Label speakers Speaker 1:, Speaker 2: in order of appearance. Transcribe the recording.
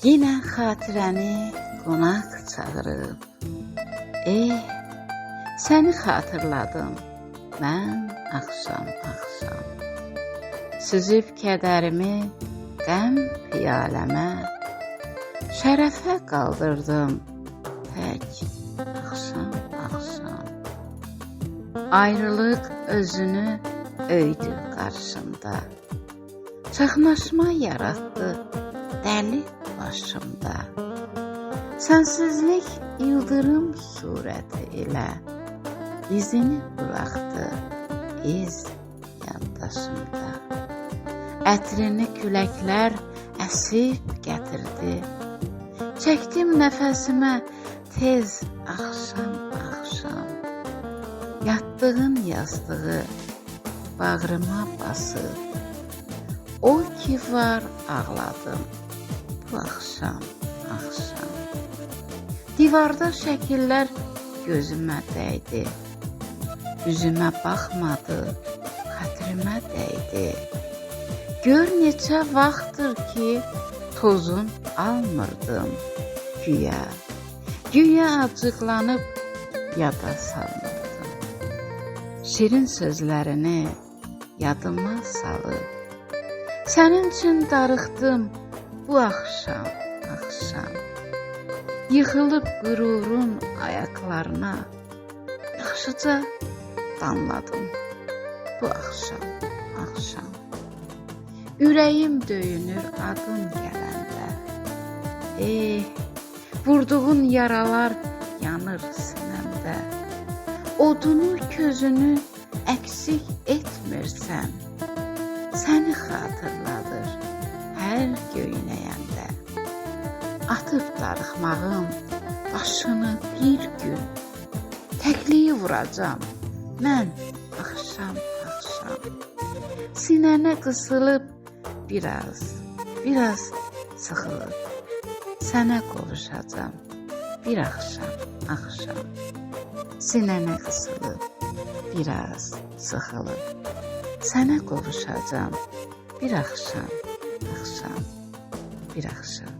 Speaker 1: Yenə xatirəni qonaq çağırıb. Eh, səni xatırladım mən axşam axşam. Süzüb kədərimi qəm piyaləmə, şərəfə qaldırdım tək axşam axşam. Ayrılıq özünü öydü qarşımda. Çaxnaşma yaratdı dəli başımda. Sənsizlik ildırım surəti ilə izini buraxdı iz yaddaşımda. Ətrini küləklər əsib gətirdi. Çəkdim nəfəsimə tez axşam axşam. Yatdığın yastığı bağrıma basıb. O ki var ağladım bu axşam axşam. Divarda şəkillər gözümə dəydi. Üzümə baxmadı, xətrimə dəydi. Gör neçə vaxtdır ki, tozun almırdım güya. Güya acıqlanıb yada salmırdım. Şirin sözlərini yadıma salıb Sənin üçün darıxdım bu axşam, axşam. Yıxılıb qürurun ayaqlarına yaxşıca damladım bu axşam, axşam. Ürəyim döyünür adın gələndə. Eh, vurduğun yaralar yanır sinəmdə. Odunu, közünü əksik etmirsən. Səni xatırladır hər göynəyəndə. Atıb darıxmağım başını bir gün təkliyi vuracam mən axşam axşam. Sinənə qısılıb biraz, biraz sıxılıb sənə qovuşacam bir axşam axşam. Sinənə qısılıb biraz sıxılıb sənə qovuşacam bir axşam axşam bir axşam